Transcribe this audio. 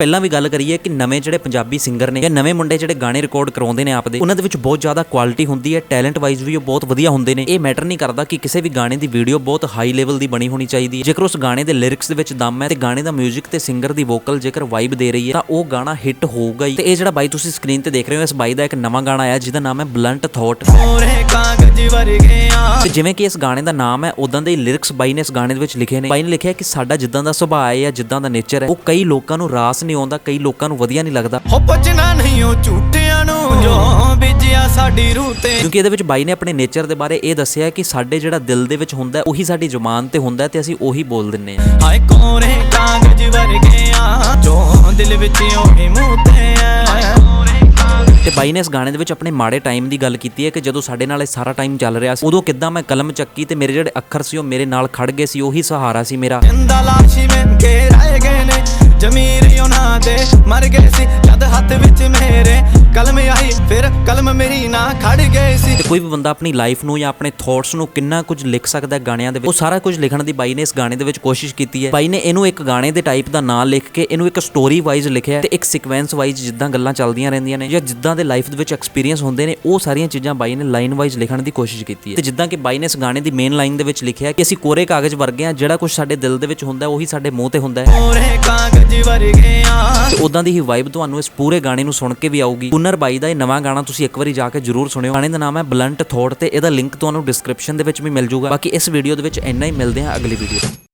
ਪਹਿਲਾਂ ਵੀ ਗੱਲ ਕਰੀਏ ਕਿ ਨਵੇਂ ਜਿਹੜੇ ਪੰਜਾਬੀ ਸਿੰਗਰ ਨੇ ਜਾਂ ਨਵੇਂ ਮੁੰਡੇ ਜਿਹੜੇ ਗਾਣੇ ਰਿਕਾਰਡ ਕਰਾਉਂਦੇ ਨੇ ਆਪਦੇ ਉਹਨਾਂ ਦੇ ਵਿੱਚ ਬਹੁਤ ਜ਼ਿਆਦਾ ਕੁਆਲਿਟੀ ਹੁੰਦੀ ਹੈ ਟੈਲੈਂਟ ਵਾਈਜ਼ ਵੀ ਉਹ ਬਹੁਤ ਵਧੀਆ ਹੁੰਦੇ ਨੇ। ਇਹ ਮੈਟਰ ਨਹੀਂ ਕਰਦਾ ਕਿ ਕਿਸੇ ਵੀ ਗਾਣੇ ਦੀ ਵੀਡੀਓ ਬਹੁਤ ਹਾਈ ਲੈਵਲ ਦੀ ਬਣੀ ਹੋਣੀ ਚਾਹੀਦੀ ਹੈ। ਜੇਕਰ ਉਸ ਗਾਣੇ ਦੇ ਲਿਰਿਕਸ ਦੇ ਵਿੱਚ ਦਮ ਹੈ ਤੇ ਗਾਣੇ ਦਾ 뮤직 ਤੇ ਸਿੰਗਰ ਦੀ ਵੋਕਲ ਜੇਕਰ ਵਾਈਬ ਦੇ ਰਹੀ ਹੈ, ਤਾਂ ਉਹ ਗਾਣਾ ਹਿੱਟ ਹੋਊਗਾ ਹੀ। ਤੇ ਇਹ ਜਿਹੜਾ ਬਾਈ ਤੁਸੀਂ ਸਕਰੀਨ ਤੇ ਦੇਖ ਰਹੇ ਹੋ, ਇਸ ਬਾਈ ਦਾ ਇੱਕ ਨਵਾਂ ਗਾਣਾ ਆਇਆ, ਜਿਹਦਾ ਨਾਮ ਹੈ ਬਲੰਟ ਥੌਟ ਮੋਰੇ ਕਾਗਜ਼ ਵਰਗੇ ਤੇ ਜਿਵੇਂ ਕਿ ਇਸ ਗਾਣੇ ਦਾ ਨਾਮ ਹੈ ਉਦਾਂ ਦੇ ਲਿਰਿਕਸ ਬਾਈ ਨੇ ਇਸ ਗਾਣੇ ਦੇ ਵਿੱਚ ਲਿਖੇ ਨੇ। ਬਾਈ ਨੇ ਲਿਖਿਆ ਕਿ ਸਾਡਾ ਜਿੱਦਾਂ ਦਾ ਸੁਭਾਅ ਹੈ ਜਾਂ ਜਿੱਦਾਂ ਦਾ ਨੇਚਰ ਹੈ ਉਹ ਕਈ ਲੋਕਾਂ ਨੂੰ ਰਾਸ ਨਹੀਂ ਆਉਂਦਾ ਕਈ ਲੋਕਾਂ ਨੂੰ ਵਧੀਆ ਨਹੀਂ ਲੱਗਦਾ। ਹੋ ਪੁੱਛਣਾ ਨਹੀਂ ਉਹ ਝੂਠਿਆਂ ਨੂੰ ਜੋ ਬੀਜਿਆ ਸਾਡੀ ਰੂਹ ਤੇ। ਕਿਉਂਕਿ ਇਹਦੇ ਵਿੱਚ ਬਾਈ ਨੇ ਆਪਣੇ ਨੇਚਰ ਦੇ ਬਾਰੇ ਇਹ ਦੱਸਿਆ ਕਿ ਸਾਡੇ ਜਿਹੜਾ ਦਿਲ ਦੇ ਵਿੱਚ ਹੁੰਦਾ ਉਹੀ ਸਾਡੀ ਜ਼ੁਬਾਨ ਤੇ ਹੁੰਦਾ ਤੇ ਅਸੀਂ ਉਹੀ ਬੋਲ ਦਿੰਨੇ ਆ ਹਾਏ ਕੋਰੇ ਕਾਗਜ਼ ਵਰਗੇ ਆ ਜੋ ਦਿਲ ਵਿੱਚ ਉਹੀ ਮੂੰਹ ਤੇ ਬਾਈ ਨੇ ਇਸ ਗਾਣੇ ਦੇ ਵਿੱਚ ਆਪਣੇ ਮਾੜੇ ਟਾਈਮ ਦੀ ਗੱਲ ਕੀਤੀ ਹੈ ਕਿ ਜਦੋਂ ਸਾਡੇ ਨਾਲ ਇਹ ਸਾਰਾ ਟਾਈਮ ਚੱਲ ਰਿਹਾ ਸੀ, ਉਦੋਂ ਕਿੱਦਾਂ ਮੈਂ ਕਲਮ ਚੱਕੀ ਤੇ ਮੇਰੇ ਜਿਹੜੇ ਅੱਖਰ ਸੀ ਉਹ ਮੇਰੇ ਨਾਲ ਖੜ ਗਏ ਸੀ, ਉਹੀ ਸਹਾਰਾ ਸੀ ਮੇਰਾ। ਜਿੰਦਾ ਲਾਸ਼ੀ ਵਿੱਚ ਰਹਿ ਗਏ ਨੇ ਜ਼ਮੀਰ ਉਹਨਾਂ ਦੇ, ਮਰ ਗਏ ਸੀ ਜਦ ਹੱਥ ਵਿੱਚ ਮੇਰੇ ਕਲਮ ਆਈ, ਫਿਰ ਮੇਰੀ ਨਾ ਖੜ ਗਏ ਸੀ। ਤੇ ਕੋਈ ਵੀ ਬੰਦਾ ਆਪਣੀ ਲਾਈਫ ਨੂੰ ਜਾਂ ਆਪਣੇ ਥੌਟਸ ਨੂੰ ਕਿੰਨਾ ਕੁਝ ਲਿਖ ਸਕਦਾ ਗਾਣਿਆਂ ਦੇ ਵਿੱਚ ਉਹ ਸਾਰਾ ਕੁਝ ਲਿਖਣ ਦੀ ਬਾਈ ਨੇ ਇਸ ਗਾਣੇ ਦੇ ਵਿੱਚ ਕੋਸ਼ਿਸ਼ ਕੀਤੀ ਹੈ। ਬਾਈ ਨੇ ਇਹਨੂੰ ਇੱਕ ਗਾਣੇ ਦੇ ਟਾਈਪ ਦਾ ਨਾਂ ਲਿਖ ਕੇ ਇਹਨੂੰ ਇੱਕ ਸਟੋਰੀ ਵਾਈਜ਼ ਲਿਖਿਆ ਤੇ ਇੱਕ ਸੀਕੁਐਂਸ ਵਾਈਜ਼ ਜਿੱਦਾਂ ਗੱਲਾਂ ਚੱਲਦੀਆਂ ਰਹਿੰਦੀਆਂ ਨੇ ਜਾਂ ਜਿੱਦਾਂ ਦੇ ਲਾਈਫ ਦੇ ਵਿੱਚ ਐਕਸਪੀਰੀਅੰਸ ਹੁੰਦੇ ਨੇ ਉਹ ਸਾਰੀਆਂ ਚੀਜ਼ਾਂ ਬਾਈ ਨੇ ਲਾਈਨ ਵਾਈਜ਼ ਲਿਖਣ ਦੀ ਕੋਸ਼ਿਸ਼ ਕੀਤੀ ਹੈ। ਤੇ ਜਿੱਦਾਂ ਕਿ ਬਾਈ ਨੇ ਇਸ ਗਾਣੇ ਦੀ ਮੇਨ ਲਾਈਨ ਦੇ ਵਿੱਚ ਲਿਖਿਆ ਕਿ ਅਸੀਂ ਕੋਰੇ ਕਾਗਜ਼ ਵਰਗੇ ਹਾਂ ਜਿਹੜਾ ਕੁਝ ਸਾਡੇ ਦਿਲ ਦੇ ਵਿੱਚ ਹੁੰਦਾ ਉਹੀ ਸਾਡੇ ਮੂੰਹ ਤੇ ਹੁੰਦਾ ਹੈ। ਕੋਰੇ ਕਾਗਜ਼ ਵਰਗੇ ਆ ਉਦਾਂ ਦੀ ਹੀ ਵਾਈਬ ਤੁਹਾਨੂੰ ਇਸ ਪੂਰੇ ਗਾਣੇ ਨੂੰ ਸੁਣ ਕੇ ਵੀ ਆਊਗੀ। ਪੁਨਰ ਬਾਈ ਦਾ ਇਹ ਨਵਾਂ ਗਾਣਾ ਤੁਸੀਂ ਇੱਕ ਵਾਰੀ ਜਾ ਕੇ ਜਰੂਰ ਸੁਣਿਓ। ਗਾਣੇ ਦਾ ਨਾਮ ਹੈ ਬਲੰਟ ਥੋਟ ਤੇ ਇਹਦਾ ਲਿੰਕ ਤੁਹਾਨੂੰ ਡਿਸਕ੍ਰਿਪਸ਼ਨ ਦੇ ਵਿੱਚ ਵੀ ਮਿਲ ਜਾਊਗਾ ਬਾਕੀ ਇਸ ਵੀਡੀਓ ਦੇ ਵਿੱਚ ਇੰਨਾ ਹੀ, ਮਿਲਦੇ ਹਾਂ ਅਗਲੀ ਵੀਡੀਓ